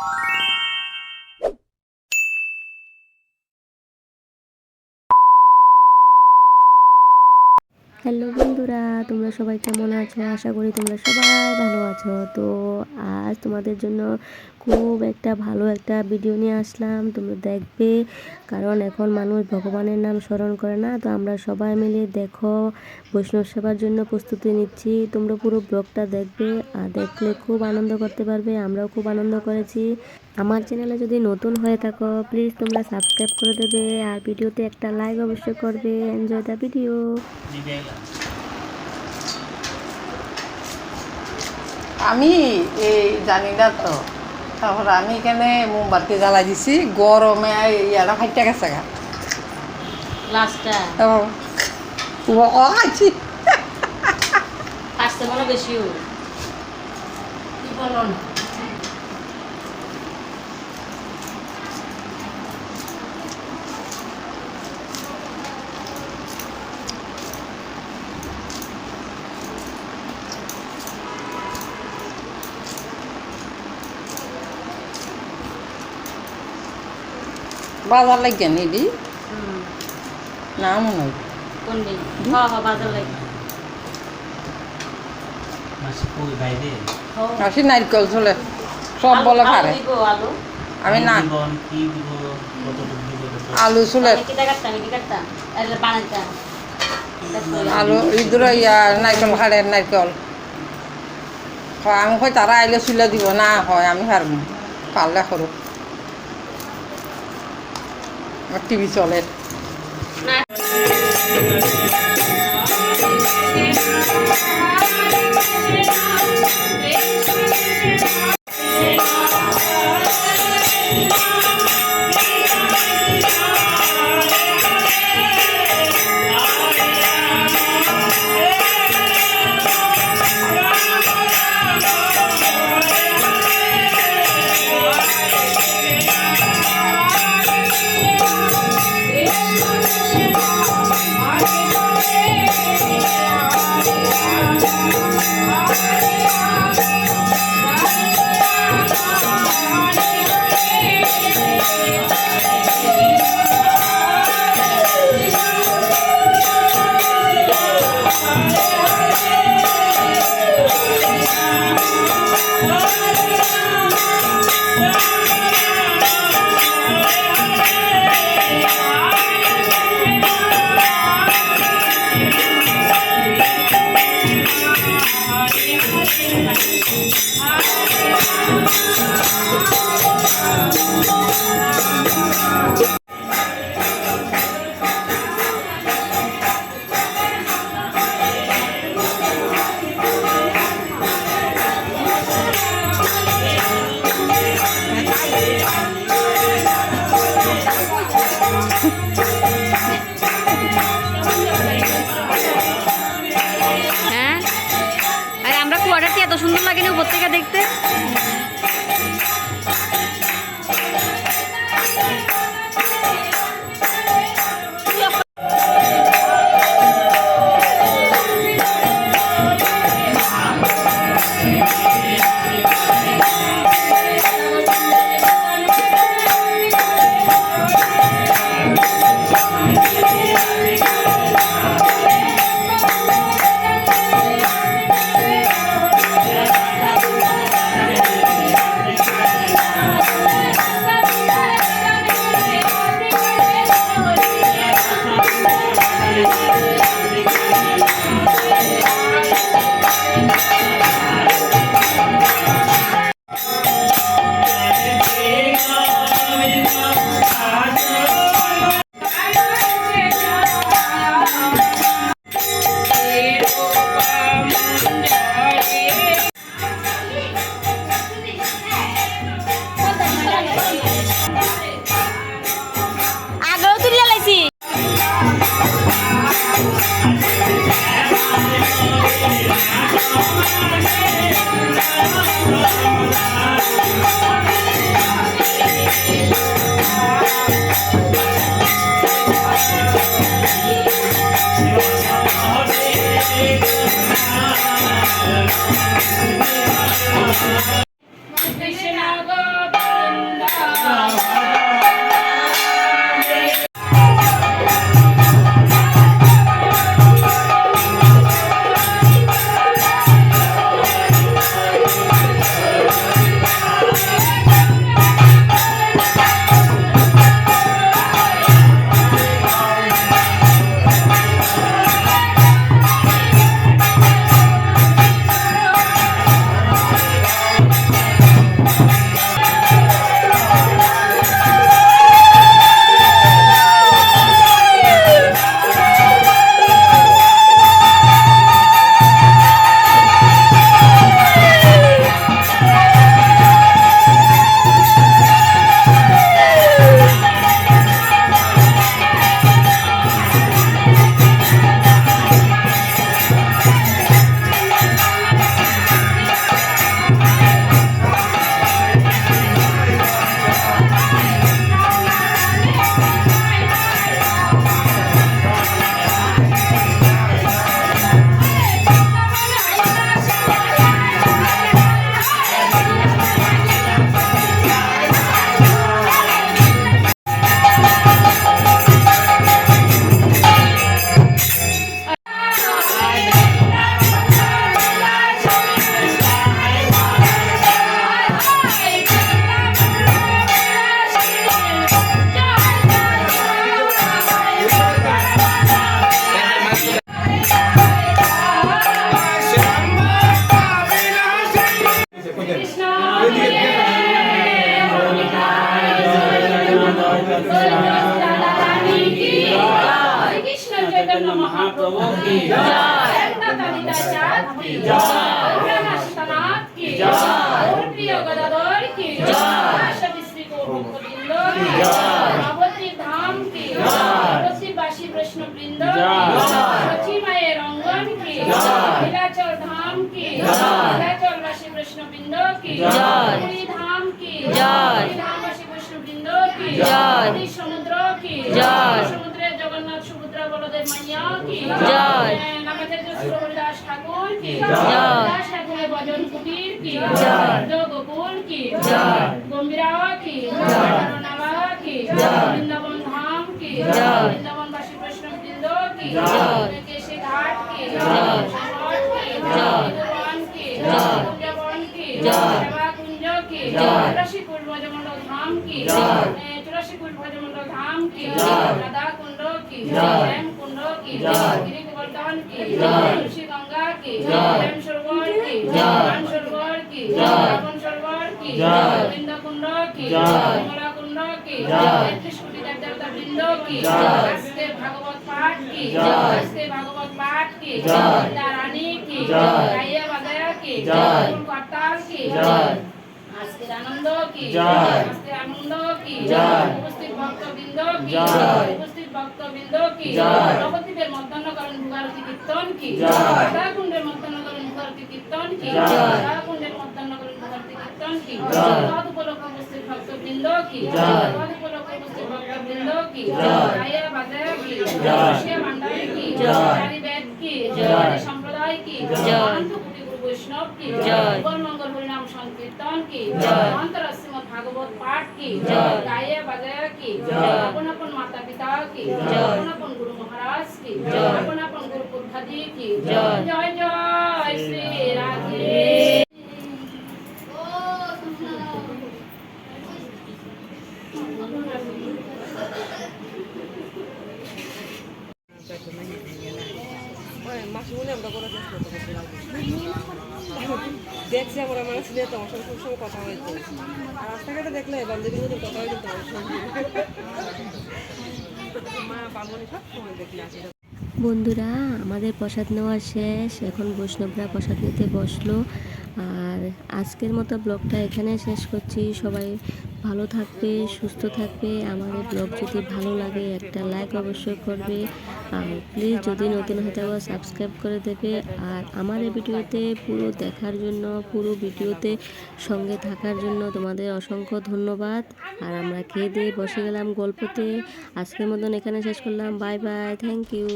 you hello বন্ধুরা, তোমরা সবাই কেমন আছো? আশা করি তোমরা সবাই ভালো আছো। তো আজ তোমাদের জন্য খুব একটা ভালো একটা ভিডিও নিয়ে আসলাম। তোমরা দেখবে, কারণ এখন মানুষ ভগবানের নাম স্মরণ করে না। তো আমরা সবাই মিলে দেখো, বৈষ্ণব সেবার জন্য প্রস্তুতি নিচ্ছি। তোমরা পুরো ব্লগটা দেখবে আর দেখলে খুব আনন্দ করতে পারবে। আমরাও খুব আনন্দ করেছি। আমার চ্যানেলে যদি নতুন হয়ে থাকো প্লিজ তোমরা সাবস্ক্রাইব করে দেবে আর ভিডিওতে একটা লাইক অবশ্যই করবে। এনজয় দ্য ভিডিও আমি এই জানি না তো। তারপর আমি এখানে মোমবাতি জ্বালাই দিছি গরমে ইয়ারা ফাইটা গেছে গা। লাস্টটা ও। আছি আসতে মনে বেশি কি বলো না? বাজার লাগে নিদি না মনে হয়। কোন দিন হ্যাঁ হ্যাঁ বাজার লাগে। মাসি কই বাইরে? আসি নারকেল চলে সব বলে আলু- পারে আলু দিব আলু। আমি না আলু চলে আমি কিটা কাটতাম কি কাটতাম এলে বানাইতাম আলু ইদুর ইয়া নারকেল খাড়ে নারকেল। হয় আমি হয় তারা আইলে চুলে দিব না হয় আমি পারব পারলে করো টিভি চলে। কুয়াটারটি এত সুন্দর লাগেনি উপর থেকে দেখতে। কৃষ্ণ মহাপ্রভু কি জয় চাঁদ কি জয় রাষ্ট্রনাথ কি জয় প্রিয় গদাধর কি জয় শ্রী গৌরবৃন্দ কি জয় নবদ্বীপ ধাম কি জয় তুলসীবাসী বৃন্দ জয় সচী মায়ের অঙ্গন কি জয় নীলাচল ধাম কি জয় নীলাচলবাসী বৈষ্ণব বৃন্দ কি জয়। জয়। জয়। জয়। জয়। ভজমণ্ডল ধাম কি জয়। রাধা কুণ্ড কি জয়। প্রেম কুণ্ড কি জয়। গিরি গোবর্ধন কি জয়। তুলসী গঙ্গা কি জয়। প্রেম সরোবর কি জয়। গান সরোবর কি জয়। রাবণ সরোবর কি জয়। গোবিন্দ কুণ্ড কি জয়। কমলা কুণ্ড কি জয়। তেত্রিশ কোটি দেব দেবতা বৃন্দ কি জয়। আজকে ভাগবত পাঠ কি জয়। আজকে ভাগবত ভক্তবৃন্দ কি উপস্থিত ভক্তবৃন্দ কি নবদ্বীপের মধ্যাহ্ন করেন কীর্তন কি জয়। রাধাকুণ্ডের মধ্যাহ্ন কীর্তন কি জয়। রাধাকুণ্ডের মধ্যাহ্ন কীর্তন কি তদ উপলক্ষে উপস্থিত ভক্তবৃন্দ কি তদ উপলক্ষে উপস্থিত ভক্তবৃন্দ কি জয়। গায়ে কি ভান্ডারী কি বেদ কি সম্প্রদায় কি জয়। কোটি গুরু বৈষ্ণব কি মঙ্গল হরিনাম সংকীর্তন কি জয়। অন্তর শ্রীমদ ভাগবত পাঠ কি? জয়। গায়ে বাজায় কি? জয়। আপন আপন মাতা পিতা কি? জয়। আপন আপন গুরু মহারাজ কি? জয়। আপন আপন গুরু পুরখাদি কি জয়। জয় জয় শ্রী রাধে দেখছি আমরা তোমার সঙ্গে কথা হয়েছে আর রাস্তাঘাটে দেখলে কথা বন্ধুরা, আমাদের প্রসাদ নেওয়া শেষ। এখন বৈষ্ণবরা প্রসাদ নিতে বসল। আর আজকের মতো ব্লগটা এখানে শেষ করছি। সবাই ভালো থাকবে, সুস্থ থাকবে। আমাদের ব্লগ যদি ভালো লাগে, একটা লাইক অবশ্যই করবে। আর প্লিজ যদি নতুন হয়ে থাকো সাবস্ক্রাইব করে দেবে। আর আমার এই ভিডিওতে পুরো দেখার জন্য, পুরো ভিডিওতে সঙ্গে থাকার জন্য তোমাদের অসংখ্য ধন্যবাদ। আর আমরা খেয়ে দিয়ে বসে গেলাম গল্পতে। আজকের মতন এখানে শেষ করলাম। Bye bye thank you